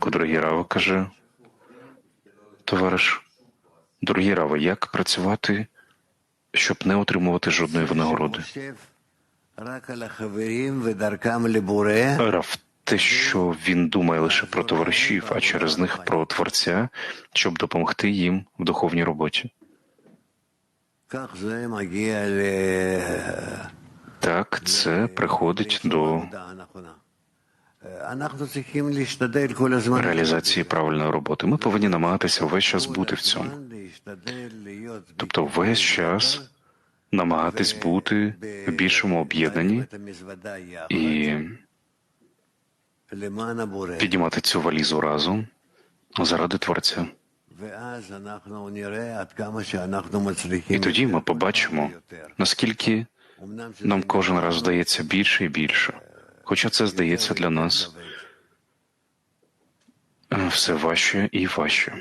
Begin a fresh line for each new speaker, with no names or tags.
думку, дорогі Раво, каже товариш, дорогі Раво, як працювати, щоб не отримувати жодної винагороди? Рав, те, що він думає лише про товаришів, а через них про творця, щоб допомогти їм в духовній роботі. Так, це приходить до реалізації правильної роботи. Ми повинні намагатися весь час бути в цьому. Тобто весь час намагатись бути в більшому об'єднанні і піднімати цю валізу разом заради творця. І тоді ми побачимо, наскільки нам кожен раз здається більше і більше, хоча це здається для нас все важче і важче.